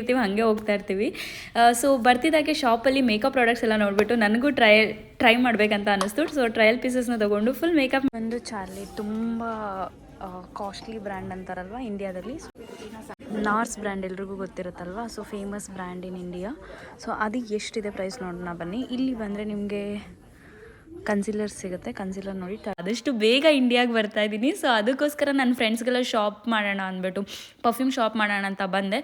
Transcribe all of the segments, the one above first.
ಇರ್ತೀವಿ ಹಾಗೆ ಹೋಗ್ತಾ ಇರ್ತೀವಿ. ಸೊ ಬರ್ತಿದ್ದಾಗೆ ಶಾಪಲ್ಲಿ ಮೇಕಪ್ ಪ್ರಾಡಕ್ಟ್ಸ್ ಎಲ್ಲ ನೋಡಿಬಿಟ್ಟು ನನಗೂ ಟ್ರೈ ಟ್ರೈ ಮಾಡಬೇಕಂತ ಅನ್ನಿಸ್ತು. ಸೊ ಟ್ರಯಲ್ ಪೀಸಸ್ನ ತೊಗೊಂಡು ಫುಲ್ ಮೇಕಪ್ ಬಂದು ಚಾರ್ಲಿ ತುಂಬ ಕಾಸ್ಟ್ಲಿ ಬ್ರ್ಯಾಂಡ್ ಅಂತಾರಲ್ವ ಇಂಡಿಯಾದಲ್ಲಿ. ನಾರ್ಸ್ ಬ್ರ್ಯಾಂಡ್ ಎಲ್ರಿಗೂ ಗೊತ್ತಿರುತ್ತಲ್ವ? So famous brand in India so ಅದು ಎಷ್ಟಿದೆ ಪ್ರೈಸ್ ನೋಡೋಣ ಬನ್ನಿ. ಇಲ್ಲಿ ಬಂದರೆ ನಿಮಗೆ ಕನ್ಸಿಲರ್ ಸಿಗುತ್ತೆ. ಕನ್ಸಿಲರ್ ನೋಡಿ ಆದಷ್ಟು ಬೇಗ ಇಂಡಿಯಾಗೆ ಬರ್ತಾ ಇದ್ದೀನಿ ಸೊ ಅದಕ್ಕೋಸ್ಕರ ನನ್ನ ಫ್ರೆಂಡ್ಸ್ಗೆಲ್ಲ ಶಾಪ್ ಮಾಡೋಣ ಅಂದ್ಬಿಟ್ಟು ಪರ್ಫ್ಯೂಮ್ ಶಾಪ್ ಮಾಡೋಣ ಅಂತ ಬಂದೆ.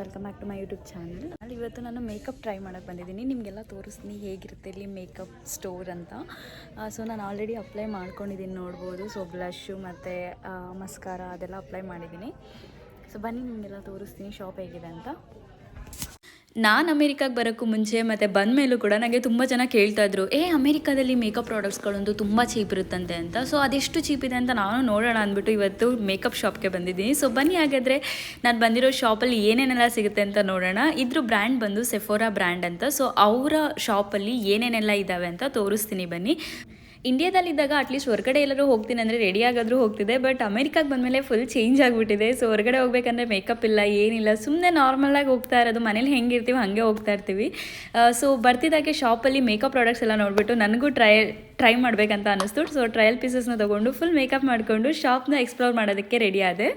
Welcome back to my YouTube channel ಅಲ್ಲಿ ಇವತ್ತು ನಾನು ಮೇಕಪ್ ಟ್ರೈ ಮಾಡೋಕ್ಕೆ ಬಂದಿದ್ದೀನಿ. ನಿಮಗೆಲ್ಲ ತೋರಿಸ್ತೀನಿ ಹೇಗಿರುತ್ತೆ ಇಲ್ಲಿ ಮೇಕಪ್ ಸ್ಟೋರ್ ಅಂತ. ಸೊ ನಾನು ಆಲ್ರೆಡಿ ಅಪ್ಲೈ ಮಾಡ್ಕೊಂಡಿದ್ದೀನಿ ನೋಡ್ಬೋದು. ಸೊ ಬ್ಲಷು ಮತ್ತು ಮಸ್ಕಾರ ಅದೆಲ್ಲ ಅಪ್ಲೈ ಮಾಡಿದ್ದೀನಿ. ಸೊ ಬನ್ನಿ, ನಿಮಗೆಲ್ಲ ತೋರಿಸ್ತೀನಿ ಶಾಪ್ ಹೇಗಿದೆ ಅಂತ. ನಾನು ಅಮೇರಿಕಾಗೆ ಬರೋಕ್ಕೂ ಮುಂಚೆ ಮತ್ತು ಬಂದ ಮೇಲೂ ಕೂಡ ನನಗೆ ತುಂಬ ಜನ ಕೇಳ್ತಾ ಇದ್ರು, ಏ, ಅಮೇರಿಕಾದಲ್ಲಿ ಮೇಕಪ್ ಪ್ರಾಡಕ್ಟ್ಸ್ಗಳೊಂದು ತುಂಬ ಚೀಪ್ ಇರುತ್ತಂತೆ ಅಂತ. ಸೊ ಅದೆಷ್ಟು ಚೀಪ್ ಇದೆ ಅಂತ ನಾನು ನೋಡೋಣ ಅಂದ್ಬಿಟ್ಟು ಇವತ್ತು ಮೇಕಪ್ ಶಾಪ್ಗೆ ಬಂದಿದ್ದೀನಿ. ಸೊ ಬನ್ನಿ ಹಾಗಾದರೆ ನಾನು ಬಂದಿರೋ ಶಾಪಲ್ಲಿ ಏನೇನೆಲ್ಲ ಸಿಗುತ್ತೆ ಅಂತ ನೋಡೋಣ. ಇದ್ರ ಬ್ರ್ಯಾಂಡ್ ಬಂದು ಸೆಫೋರಾ ಬ್ರ್ಯಾಂಡ್ ಅಂತ. ಸೊ ಅವರ ಶಾಪಲ್ಲಿ ಏನೇನೆಲ್ಲ ಇದ್ದಾವೆ ಅಂತ ತೋರಿಸ್ತೀನಿ ಬನ್ನಿ. ಇಂಡಿಯಾದಲ್ಲಿದ್ದಾಗ ಅಟ್ಲೀಸ್ಟ್ ಹೊರಗಡೆ ಎಲ್ಲರೂ ಹೋಗ್ತೀನಿ ಅಂದರೆ ರೆಡಿ ಆಗಾದರೂ ಹೋಗ್ತಿದೆ ಬಟ್ ಅಮೆರಿಕಾಗೆ ಬಂದಮೇಲೆ ಫುಲ್ ಚೇಂಜ್ ಆಗಿಬಿಟ್ಟಿದೆ. ಸೊ ಹೊರಗಡೆ ಹೋಗ್ಬೇಕಂದ್ರೆ ಮೇಕಪ್ ಇಲ್ಲ, ಏನಿಲ್ಲ. ಸುಮ್ಮನೆ ನಾರ್ಮಲಾಗಿ ಹೋಗ್ತಾ ಇರೋದು, ಮನೇಲಿ ಹೆಂಗಿರ್ತೀವಿ ಹಾಗೆ ಹೋಗ್ತಾ ಇರ್ತೀವಿ. ಸೊ ಬರ್ತಿದ್ದಾಗೆ ಶಾಪಲ್ಲಿ ಮೇಕಪ್ ಪ್ರಾಡಕ್ಟ್ಸ್ ಎಲ್ಲ ನೋಡಿಬಿಟ್ಟು ನನಗೂ ಟ್ರೈ ಟ್ರೈ ಮಾಡಬೇಕಂತ ಅನ್ನಿಸ್ತು ಸೊ ಟ್ರಯಲ್ ಪೀಸಸ್ನ ತೊಗೊಂಡು ಫುಲ್ ಮೇಕಪ್ ಮಾಡಿಕೊಂಡು ಶಾಪ್ನ ಎಕ್ಸ್ಪ್ಲೋರ್ ಮಾಡೋದಕ್ಕೆ ರೆಡಿ ಆದೆ.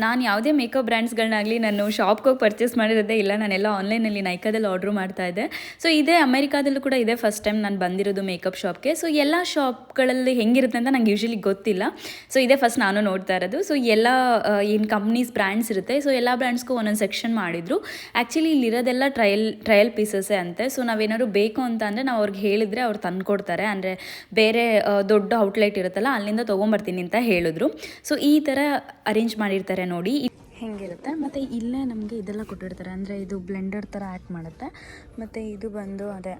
ನಾನು ಯಾವುದೇ ಮೇಕಪ್ ಬ್ರ್ಯಾಂಡ್ಸ್ಗಳನ್ನಾಗಲಿ ನಾನು ಶಾಪ್ಗೆ ಹೋಗಿ ಪರ್ಚೇಸ್ ಮಾಡಿರೋದೇ ಇಲ್ಲ. ನಾನೆಲ್ಲ ಆನ್ಲೈನಲ್ಲಿ ನೈಕಾದಲ್ಲಿ ಆರ್ಡ್ರ್ ಮಾಡ್ತಾ ಇದ್ದೆ. ಸೊ ಇದೇ ಅಮೆರಿಕಾದಲ್ಲೂ ಕೂಡ ಇದೇ ಫಸ್ಟ್ ಟೈಮ್ ನಾನು ಬಂದಿರೋದು ಮೇಕಪ್ ಶಾಪ್ಗೆ ಸೊ ಎಲ್ಲ ಶಾಪ್ಗಳಲ್ಲಿ ಹೆಂಗಿರುತ್ತೆ ಅಂತ ನಂಗೆ ಯೂಶ್ವಲಿ ಗೊತ್ತಿಲ್ಲ. ಸೊ ಇದೇ ಫಸ್ಟ್ ನಾನು ನೋಡ್ತಾ ಇರೋದು. ಸೊ ಎಲ್ಲ ಏನು ಕಂಪ್ನೀಸ್ ಬ್ರ್ಯಾಂಡ್ಸ್ ಇರುತ್ತೆ. ಸೊ ಎಲ್ಲ ಬ್ರ್ಯಾಂಡ್ಸ್ಗೂ ಒಂದೊಂದು ಸೆಕ್ಷನ್ ಮಾಡಿದ್ರು. ಆ್ಯಕ್ಚುಲಿ ಇಲ್ಲಿರೋದೆಲ್ಲ ಟ್ರಯಲ್ ಟ್ರಯಲ್ ಪೀಸಸ್ಸೇ ಅಂತೆ. ಸೊ ನಾವೇನಾದ್ರು ಬೇಕು ಅಂತ ಅಂದರೆ ನಾವು ಅವ್ರಿಗೆ ಹೇಳಿದರೆ ಅವ್ರು ತಂದ್ಕೊಡ್ತಾರೆ. ಅಂದರೆ ಬೇರೆ ದೊಡ್ಡ ಔಟ್ಲೆಟ್ ಇರುತ್ತಲ್ಲ, ಅಲ್ಲಿಂದ ತೊಗೊಂಬರ್ತೀನಿ ಅಂತ ಹೇಳಿದ್ರು. ಸೊ ಈ ಥರ ಅರೇಂಜ್ ಮಾಡಿರ್ತಾರೆ ನೋಡಿ. ಹೆಂಗಿರುತ್ತೆ? ಮತ್ತು ಇಲ್ಲೇ ನಮಗೆ ಇದೆಲ್ಲ ಕೊಟ್ಟಿರ್ತಾರೆ. ಅಂದರೆ ಇದು ಬ್ಲೆಂಡರ್ ಥರ ಆ್ಯಕ್ಟ್ ಮಾಡುತ್ತೆ. ಮತ್ತು ಇದು ಬಂದು ಅದೇ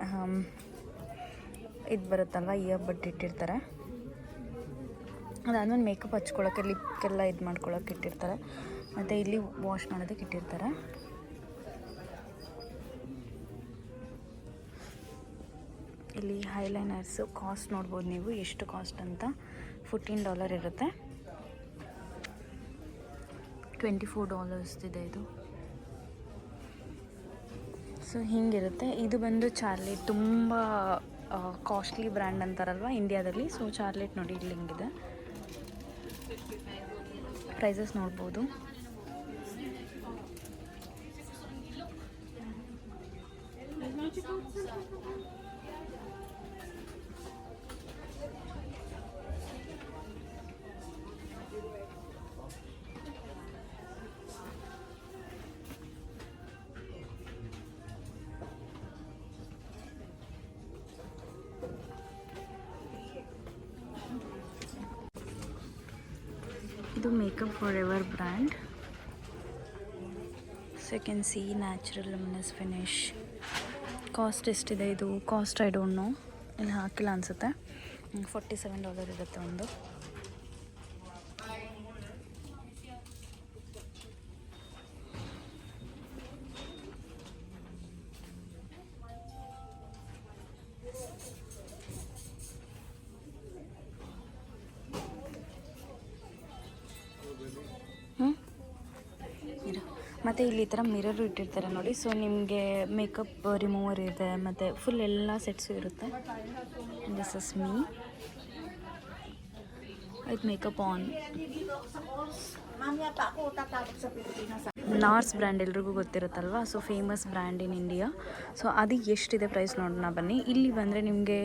ಇದು ಬರುತ್ತಲ್ವ? ಇಯರ್ ಬಟ್ ಇಟ್ಟಿರ್ತಾರೆ. ಅದಾದ್ಮೇಲೆ ಮೇಕಪ್ ಹಚ್ಕೊಳ್ಳೋಕ್ಕೆ ಲಿಪ್ಗೆಲ್ಲ ಇದು ಮಾಡ್ಕೊಳ್ಳೋಕೆ ಇಟ್ಟಿರ್ತಾರೆ. ಮತ್ತು ಇಲ್ಲಿ ವಾಶ್ ಮಾಡೋದಕ್ಕೆ ಇಟ್ಟಿರ್ತಾರೆ. ಇಲ್ಲಿ ಹೈಲೈನರ್ಸು ಕಾಸ್ಟ್ ನೋಡ್ಬೋದು ನೀವು, ಎಷ್ಟು ಕಾಸ್ಟ್ ಅಂತ. ಫೋರ್ಟೀನ್ ಡಾಲರ್ ಇರುತ್ತೆ. ಟ್ವೆಂಟಿ ಫೋರ್ ಡಾಲರ್ಸ್ ಇದೆ ಇದು. ಸೊ ಹಿಂಗಿರುತ್ತೆ. ಇದು ಬಂದು ಚಾರ್ಲೆಟ್ ತುಂಬ ಕಾಸ್ಟ್ಲಿ ಬ್ರ್ಯಾಂಡ್ ಅಂತಾರಲ್ವ ಇಂಡಿಯಾದಲ್ಲಿ. ಸೊ ಚಾರ್ಲೆಟ್ ನೋಡಿ, ಇಲ್ಲಿ ಹಿಂಗಿದೆ. ಪ್ರೈಸಸ್ ನೋಡ್ಬೋದು. ಇದು Make Up For Ever brand second C natural luminous finish cost ಎಷ್ಟಿದೆ ಇದು ಕಾಸ್ಟ್ ಐ ಡೋಂಟ್ ನೋ ಇಲ್ಲಿ ಹಾಕಿಲ್ಲ ಅನಿಸುತ್ತೆ ಫೋರ್ಟಿ ಸೆವೆನ್ ಡಾಲರ್ ಇರುತ್ತೆ ಒಂದು. ಮತ್ತು ಇಲ್ಲಿ ಈ ಥರ ಮಿರರು ಇಟ್ಟಿರ್ತಾರೆ ನೋಡಿ. ಸೊ ನಿಮಗೆ ಮೇಕಪ್ ರಿಮೂವರ್ ಇದೆ, ಮತ್ತು ಫುಲ್ ಎಲ್ಲ ಸೆಟ್ಸು ಇರುತ್ತೆ. This is me with makeup on NARS brand ಎಲ್ರಿಗೂ ಗೊತ್ತಿರುತ್ತಲ್ವ? So famous brand in India so ಅದು ಎಷ್ಟಿದೆ ಪ್ರೈಸ್ ನೋಡೋಣ ಬನ್ನಿ. ಇಲ್ಲಿ ಬಂದರೆ ನಿಮಗೆ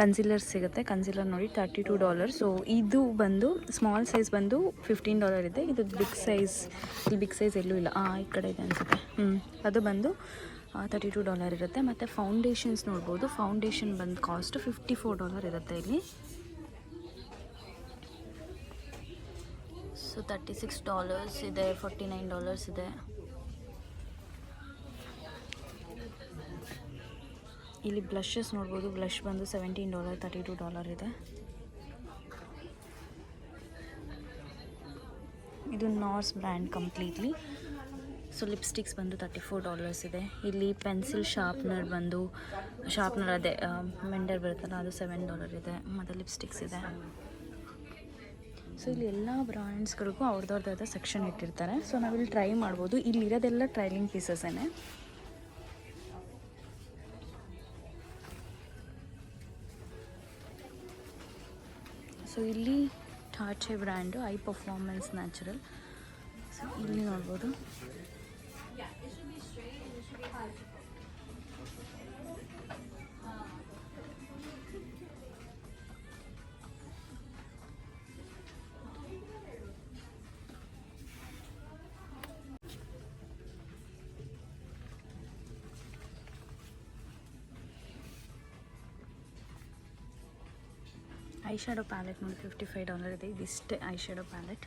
ಕನ್ಸಿಲರ್ ಸಿಗುತ್ತೆ. ಕನ್ಸಿಲರ್ ನೋಡಿ ತರ್ಟಿ ಟು ಡಾಲರ್ ಸೊ ಇದು ಬಂದು ಸ್ಮಾಲ್ ಸೈಜ್ ಬಂದು ಫಿಫ್ಟೀನ್ ಡಾಲರ್ ಇದೆ. ಇದು ಬಿಗ್ ಸೈಜ್ ಇಲ್ಲಿ ಬಿಗ್ ಸೈಜ್ ಎಲ್ಲೂ ಇಲ್ಲ. ಆ, ಈ ಕಡೆ ಇದೆ ಅನಿಸುತ್ತೆ. ಹ್ಞೂ ಅದು ಬಂದು ತರ್ಟಿ ಟು ಡಾಲರ್ ಇರುತ್ತೆ. ಮತ್ತು ಫೌಂಡೇಶನ್ಸ್ ನೋಡ್ಬೋದು. ಫೌಂಡೇಶನ್ ಬಂದು ಕಾಸ್ಟ್ ಫಿಫ್ಟಿ ಫೋರ್ ಡಾಲರ್ ಇರುತ್ತೆ ಇಲ್ಲಿ. ಸೊ ತರ್ಟಿ ಸಿಕ್ಸ್ ಡಾಲರ್ಸ್ ಇದೆ ಫೋರ್ಟಿ ನೈನ್ ಡಾಲರ್ಸ್ ಇದೆ. ಇಲ್ಲಿ ಬ್ಲಷಸ್ ನೋಡ್ಬೋದು. ಬ್ಲಷ್ ಬಂದು seventeen dollar thirty two dollar ಇದೆ. ಇದು NARS brand completely so lipsticks ಬಂದು ತರ್ಟಿ ಫೋರ್ ಡಾಲರ್ಸ್ ಇದೆ. ಇಲ್ಲಿ ಪೆನ್ಸಿಲ್ ಶಾರ್ಪ್ನರ್ ಬಂದು ಶಾರ್ಪ್ನರ್ ಅದೇ ಮೆಂಡರ್ ಬರುತ್ತಲ್ಲ, ಅದು ಸೆವೆನ್ ಡಾಲರ್ ಇದೆ. ಮತ್ತು ಲಿಪ್ಸ್ಟಿಕ್ಸ್ ಇದೆ. ಸೊ ಇಲ್ಲಿ ಎಲ್ಲ ಬ್ರ್ಯಾಂಡ್ಸ್ಗಳಿಗೂ ಅವ್ರದ್ದವ್ರದ್ದಾದ ಸೆಕ್ಷನ್ ಇಟ್ಟಿರ್ತಾರೆ. ಸೊ ನಾವಿಲ್ಲಿ ಟ್ರೈ ಮಾಡ್ಬೋದು. ಇಲ್ಲಿರೋದೆಲ್ಲ ಟ್ರೈಲಿಂಗ್ ಪೀಸಸ್ಸೇ ಸೊ ಇಲ್ಲಿ ಟಾಚೆ brand eye performance natural so ಇಲ್ಲಿ ನೋಡ್ಬೋದು. ಐ ಪ್ಯಾಲೆಟ್ ನೋಡಿ ಫಿಫ್ಟಿ ಫೈವ್ ಡಾಲರ್ ಇದೆ ಇದಿಷ್ಟೇ ಐ ಪ್ಯಾಲೆಟ್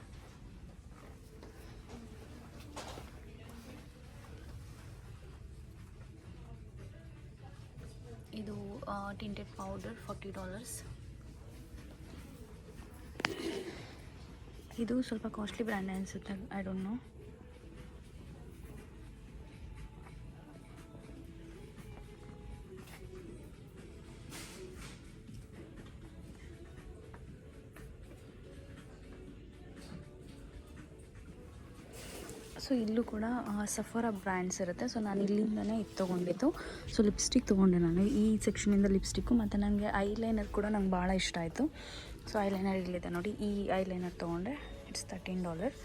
ಇದು ಟಿಂಟೆಡ್ ಪೌಡರ್ ಫಾರ್ಟಿ ಡಾಲರ್ಸ್ ಇದು ಸ್ವಲ್ಪ ಕಾಸ್ಟ್ಲಿ ಬ್ರ್ಯಾಂಡ್ ಅನಿಸುತ್ತೆ ಐ ಡೋಂಟ್ ನೋ ಸೊ ಇಲ್ಲೂ ಕೂಡ ಸಫರ ಬ್ರ್ಯಾಂಡ್ಸ್ ಇರುತ್ತೆ. ಸೊ ನಾನು ಇಲ್ಲಿಂದನೇ ಇದು ತೊಗೊಂಡಿದ್ದು. ಸೊ ಲಿಪ್ಸ್ಟಿಕ್ ತೊಗೊಂಡೆ ನಾನು. ಈ ಸೆಕ್ಷನಿಂದ ಲಿಪ್ಸ್ಟಿಕ್ಕು ಮತ್ತು ನನಗೆ ಐಲೈನರ್ ಕೂಡ ನಂಗೆ ಭಾಳ ಇಷ್ಟ ಆಯಿತು. ಸೊ ಐಲೈನರ್ ಇಲ್ಲಿದೆ ನೋಡಿ. ಈ ಐಲೈನರ್ ತೊಗೊಂಡೆ. It's thirteen dollar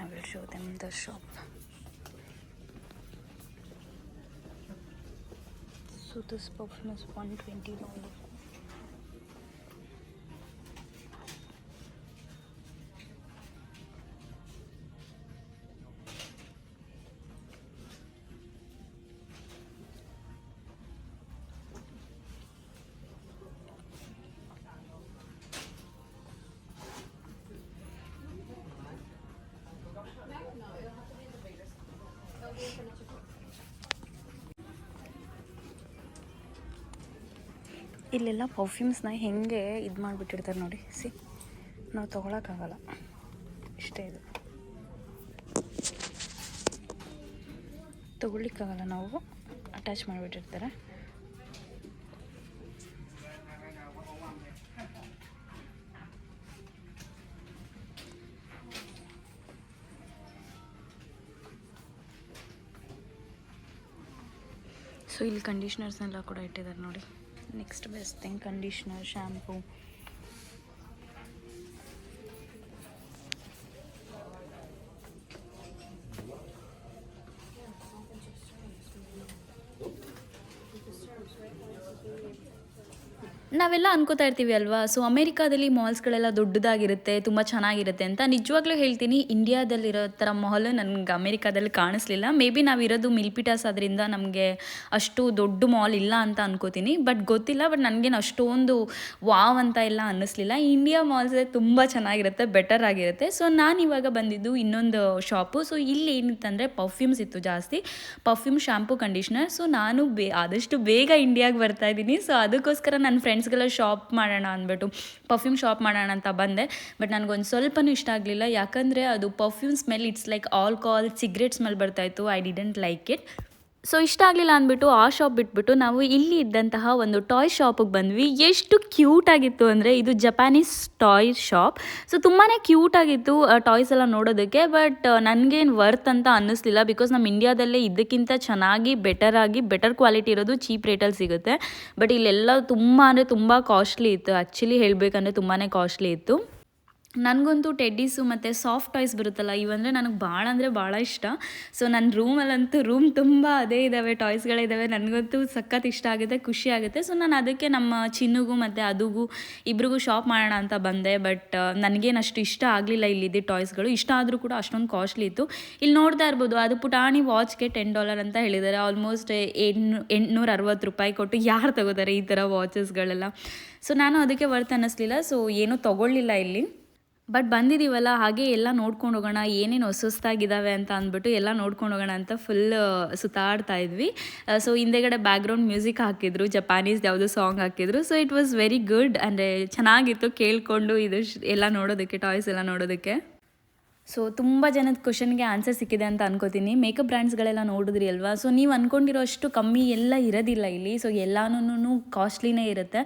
I will show them the shop. So this perfume is 120 dollars. ಇಲ್ಲೆಲ್ಲ ಪರ್ಫ್ಯೂಮ್ಸ್ನ ಹೆಂಗೆ ಇದು ಮಾಡಿಬಿಟ್ಟಿರ್ತಾರೆ ನೋಡಿ, ಸಿ. ನಾವು ತೊಗೊಳಕ್ಕಾಗಲ್ಲ. ಇಷ್ಟೇ ಇದು. ತೊಗೊಳ್ಲಿಕ್ಕಾಗಲ್ಲ ನಾವು. ಅಟ್ಯಾಚ್ ಮಾಡಿಬಿಟ್ಟಿರ್ತಾರೆ. ಸೊ ಇಲ್ಲಿ ಕಂಡೀಷ್ನರ್ಸ್ನೆಲ್ಲ ಕೂಡ ಇಟ್ಟಿದ್ದಾರೆ ನೋಡಿ. Next best thing conditioner shampoo ನಾವೆಲ್ಲ ಅನ್ಕೋತಾ ಇರ್ತೀವಿ ಅಲ್ವಾ? ಸೊ ಅಮೇರಿಕಾದಲ್ಲಿ ಮಾಲ್ಸ್ಗಳೆಲ್ಲ ದೊಡ್ಡದಾಗಿರುತ್ತೆ, ತುಂಬ ಚೆನ್ನಾಗಿರುತ್ತೆ ಅಂತ ನಿಜವಾಗ್ಲೂ ಹೇಳ್ತೀನಿ. ಇಂಡಿಯಾದಲ್ಲಿರೋ ಥರ ಮಾಲ್ ನನಗೆ ಅಮೇರಿಕಾದಲ್ಲಿ ಕಾಣಿಸ್ಲಿಲ್ಲ. ಮೇ ಬಿ ನಾವಿರೋದು ಮಿಲ್ಪಿಟಾಸ್ ಆದ್ರಿಂದ ನಮಗೆ ಅಷ್ಟು ದೊಡ್ಡ ಮಾಲ್ ಇಲ್ಲ ಅಂತ ಅನ್ಕೋತೀನಿ. ಬಟ್ ಗೊತ್ತಿಲ್ಲ ಬಟ್ ನನಗೇನು ಅಷ್ಟೊಂದು ವಾವ್ ಅಂತ ಎಲ್ಲ ಅನ್ನಿಸ್ಲಿಲ್ಲ. ಇಂಡಿಯಾ ಮಾಲ್ಸೇ ತುಂಬ ಚೆನ್ನಾಗಿರುತ್ತೆ ಬೆಟರ್ ಆಗಿರುತ್ತೆ. ಸೊ ನಾನು ಇವಾಗ ಬಂದಿದ್ದು ಇನ್ನೊಂದು ಶಾಪು ಸೊ ಇಲ್ಲಿ ಏನಿತ್ತಂದರೆ ಪರ್ಫ್ಯೂಮ್ಸ್ ಇತ್ತು ಜಾಸ್ತಿ. ಪರ್ಫ್ಯೂಮ್ ಶ್ಯಾಂಪು ಕಂಡೀಷ್ನರ್ ಸೊ ನಾನು ಬೇ ಆದಷ್ಟು ಬೇಗ ಇಂಡಿಯಾಗೆ ಬರ್ತಾ ಇದ್ದೀನಿ. ಸೊ ಅದಕ್ಕೋಸ್ಕರ ನನ್ನ ಫ್ರೆಂಡ್ಸ್ಗೆಲ್ಲ ಶಾಪ್ ಮಾಡೋಣ ಅಂದ್ಬಿಟ್ಟು ಪರ್ಫ್ಯೂಮ್ ಶಾಪ್ ಮಾಡೋಣ ಅಂತ ಬಂದೆ. ಬಟ್ ನನಗೊಂದು ಸ್ವಲ್ಪನೂ ಇಷ್ಟ ಆಗಲಿಲ್ಲ. ಯಾಕಂದರೆ ಅದು perfume smell it's like alcohol cigarette smell ಬರ್ತಾಯಿತ್ತು I didn't like it so ಇಷ್ಟ ಆಗಲಿಲ್ಲ ಅಂದ್ಬಿಟ್ಟು ಆ ಶಾಪ್ ಬಿಟ್ಬಿಟ್ಟು ನಾವು ಇಲ್ಲಿ ಇದ್ದಂತಹ ಒಂದು ಟಾಯ್ ಶಾಪಿಗೆ ಬಂದ್ವಿ. ಎಷ್ಟು ಕ್ಯೂಟ್ ಆಗಿತ್ತು ಅಂದರೆ ಇದು ಜಪಾನೀಸ್ ಟಾಯ್ ಶಾಪ್ ಸೊ ತುಂಬಾ ಕ್ಯೂಟ್ ಆಗಿತ್ತು ಟಾಯ್ಸ್ ಎಲ್ಲ ನೋಡೋದಕ್ಕೆ ಬಟ್ ನನಗೇನು ವರ್ತ್ ಅಂತ ಅನ್ನಿಸ್ಲಿಲ್ಲ ಬಿಕಾಸ್ ನಮ್ಮ ಇಂಡಿಯಾದಲ್ಲೇ ಇದಕ್ಕಿಂತ ಚೆನ್ನಾಗಿ ಬೆಟರ್ ಆಗಿ ಬೆಟರ್ ಕ್ವಾಲಿಟಿ ಇರೋದು ಚೀಪ್ ರೇಟಲ್ಲಿ ಸಿಗುತ್ತೆ. ಬಟ್ ಇಲ್ಲೆಲ್ಲ ತುಂಬ ಅಂದರೆ ತುಂಬ ಕಾಸ್ಟ್ಲಿ ಇತ್ತು. ಆ್ಯಕ್ಚುಲಿ ಹೇಳಬೇಕಂದ್ರೆ ತುಂಬಾ ಕಾಸ್ಟ್ಲಿ ಇತ್ತು. ನನಗಂತೂ ಟೆಡ್ಡಿಸು ಮತ್ತು ಸಾಫ್ಟ್ ಟಾಯ್ಸ್ ಬರುತ್ತಲ್ಲ, ಇವಂದರೆ ನನಗೆ ಭಾಳ ಅಂದರೆ ಭಾಳ ಇಷ್ಟ. ಸೊ ನನ್ನ ರೂಮಲ್ಲಂತೂ ರೂಮ್ ತುಂಬ ಅದೇ ಇದ್ದಾವೆ ಟಾಯ್ಸ್ಗಳಿದ್ದಾವೆ ನನಗಂತೂ ಸಖತ್ ಇಷ್ಟ ಆಗುತ್ತೆ, ಖುಷಿ ಆಗುತ್ತೆ. ಸೊ ನಾನು ಅದಕ್ಕೆ ನಮ್ಮ ಚಿನ್ನುಗೂ ಮತ್ತು ಅದುಗೂ ಇಬ್ರಿಗೂ ಶಾಪ್ ಮಾಡೋಣ ಅಂತ ಬಂದೆ. ಬಟ್ ನನಗೇನು ಅಷ್ಟು ಇಷ್ಟ ಆಗಲಿಲ್ಲ ಇಲ್ಲಿದ್ದ ಟಾಯ್ಸ್ಗಳು. ಇಷ್ಟ ಆದರೂ ಕೂಡ ಅಷ್ಟೊಂದು ಕಾಸ್ಟ್ಲಿ ಇತ್ತು. ಇಲ್ಲಿ ನೋಡ್ತಾ ಇರ್ಬೋದು, ಅದು ಪುಟಾಣಿ ವಾಚ್ಗೆ ಟೆನ್ ಡಾಲರ್ ಅಂತ ಹೇಳಿದ್ದಾರೆ ಆಲ್ಮೋಸ್ಟ್ ಎಂಟು ಎಂಟುನೂರ ಅರವತ್ತು ರೂಪಾಯಿ ಕೊಟ್ಟು ಯಾರು ತಗೋತಾರೆ ಈ ಥರ ವಾಚಸ್ಗಳೆಲ್ಲ ಸೊ ನಾನು ಅದಕ್ಕೆ ವರ್ತ್ ಅನ್ನಿಸ್ಲಿಲ್ಲ. ಸೊ ಏನೂ ತೊಗೊಳ್ಳಿಲ್ಲ ಇಲ್ಲಿ. ಬಟ್ ಬಂದಿದ್ದೀವಲ್ಲ ಹಾಗೆ ಎಲ್ಲ ನೋಡ್ಕೊಂಡು ಹೋಗೋಣ, ಏನೇನು ಹೊಸಸ್ತಾಗಿದ್ದಾವೆ ಅಂತ ಅಂದ್ಬಿಟ್ಟು ಎಲ್ಲ ನೋಡ್ಕೊಂಡು ಹೋಗೋಣ ಅಂತ ಫುಲ್ ಸುತ್ತಾಡ್ತಾ ಇದ್ವಿ. ಸೊ ಹಿಂದೆಗಡೆ ಬ್ಯಾಕ್ಗ್ರೌಂಡ್ ಮ್ಯೂಸಿಕ್ ಹಾಕಿದ್ರು ಜಪಾನೀಸ್ ಯಾವುದೋ ಸಾಂಗ್ ಹಾಕಿದ್ರು. So it was very good ಅಂದರೆ ಚೆನ್ನಾಗಿತ್ತು ಕೇಳಿಕೊಂಡು ಇದು ಎಲ್ಲ ನೋಡೋದಕ್ಕೆ ಟಾಯ್ಸ್ ಎಲ್ಲ ನೋಡೋದಕ್ಕೆ. ಸೊ ತುಂಬ ಜನದ ಕ್ವಶನ್ಗೆ ಆನ್ಸರ್ ಸಿಕ್ಕಿದೆ ಅಂತ ಅನ್ಕೋತೀನಿ. ಮೇಕಪ್ ಬ್ರ್ಯಾಂಡ್ಸ್ಗಳೆಲ್ಲ ನೋಡಿದ್ರಿ ಅಲ್ವಾ? ಸೊ ನೀವು ಅಂದ್ಕೊಂಡಿರೋ ಅಷ್ಟು ಕಮ್ಮಿ ಎಲ್ಲ ಇರೋದಿಲ್ಲ ಇಲ್ಲಿ. ಸೊ ಎಲ್ಲಾನು ಕಾಸ್ಟ್ಲಿನೇ ಇರುತ್ತೆ.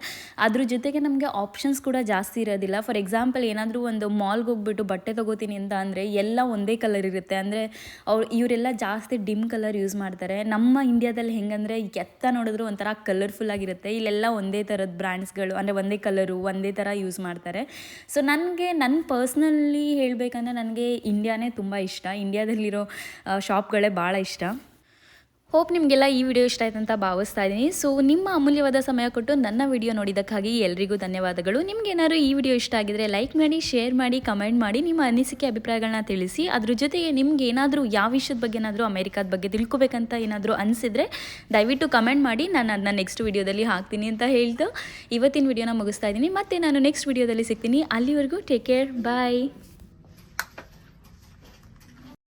ಅದ್ರ ಜೊತೆಗೆ ನಮಗೆ ಆಪ್ಷನ್ಸ್ ಕೂಡ ಜಾಸ್ತಿ ಇರೋದಿಲ್ಲ. ಫಾರ್ ಎಕ್ಸಾಂಪಲ್ ಏನಾದರೂ ಒಂದು ಮಾಲ್ಗೆ ಹೋಗ್ಬಿಟ್ಟು ಬಟ್ಟೆ ತೊಗೋತೀನಿ ಅಂತ ಅಂದರೆ ಎಲ್ಲ ಒಂದೇ ಕಲರ್ ಇರುತ್ತೆ. ಅಂದರೆ ಅವ್ರು, ಇವರೆಲ್ಲ ಜಾಸ್ತಿ ಡಿಮ್ ಕಲರ್ ಯೂಸ್ ಮಾಡ್ತಾರೆ. ನಮ್ಮ ಇಂಡಿಯಾದಲ್ಲಿ ಹೆಂಗಂದರೆ ಎತ್ತ ನೋಡಿದ್ರು ಒಂಥರ ಕಲರ್ಫುಲ್ ಆಗಿರುತ್ತೆ. ಇಲ್ಲೆಲ್ಲ ಒಂದೇ ಥರದ ಬ್ರ್ಯಾಂಡ್ಸ್ಗಳು ಅಂದರೆ ಒಂದೇ ಕಲರು ಒಂದೇ ಥರ ಯೂಸ್ ಮಾಡ್ತಾರೆ. ಸೊ ನನಗೆ ನನ್ನ ಪರ್ಸ್ನಲಿ ಹೇಳಬೇಕಂದ್ರೆ ನನಗೆ ಇಂಡಿಯಾನೇ ತುಂಬ ಇಷ್ಟ. ಇಂಡಿಯಾದಲ್ಲಿರೋ ಶಾಪ್ಗಳೇ ಭಾಳ ಇಷ್ಟ. ಹೋಪ್ ನಿಮಗೆಲ್ಲ ಈ ವಿಡಿಯೋ ಇಷ್ಟ ಆಯ್ತು ಅಂತ ಭಾವಿಸ್ತಾ ಇದ್ದೀನಿ. ಸೊ ನಿಮ್ಮ ಅಮೂಲ್ಯವಾದ ಸಮಯ ಕೊಟ್ಟು ನನ್ನ ವಿಡಿಯೋ ನೋಡಿದ್ದಕ್ಕಾಗಿ ಎಲ್ರಿಗೂ ಧನ್ಯವಾದಗಳು. ನಿಮ್ಗೆ ಏನಾದ್ರು ಈ ವಿಡಿಯೋ ಇಷ್ಟ ಆಗಿದ್ರೆ ಲೈಕ್ ಮಾಡಿ, ಶೇರ್ ಮಾಡಿ, ಕಮೆಂಟ್ ಮಾಡಿ, ನಿಮ್ಮ ಅನಿಸಿಕೆ ಅಭಿಪ್ರಾಯಗಳನ್ನ ತಿಳಿಸಿ. ಅದ್ರ ಜೊತೆಗೆ ನಿಮ್ಗೆ ಏನಾದರೂ ಯಾವ ವಿಷಯದ ಬಗ್ಗೆ ಏನಾದರೂ ಅಮೆರಿಕದ ಬಗ್ಗೆ ತಿಳ್ಕೊಬೇಕಂತ ಏನಾದರೂ ಅನಿಸಿದ್ರೆ ದಯವಿಟ್ಟು ಕಮೆಂಟ್ ಮಾಡಿ. ನಾನು ಅದನ್ನ ನೆಕ್ಸ್ಟ್ ವಿಡಿಯೋದಲ್ಲಿ ಹಾಕ್ತೀನಿ ಅಂತ ಹೇಳ್ತು. ಇವತ್ತಿನ ವಿಡಿಯೋನ ಮುಗಿಸ್ತಾ ಇದ್ದೀನಿ. ಮತ್ತೆ ನಾನು ನೆಕ್ಸ್ಟ್ ವಿಡಿಯೋದಲ್ಲಿ ಸಿಗ್ತೀನಿ. ಅಲ್ಲಿವರೆಗೂ ಟೇಕ್ ಕೇರ್ ಬಾಯ್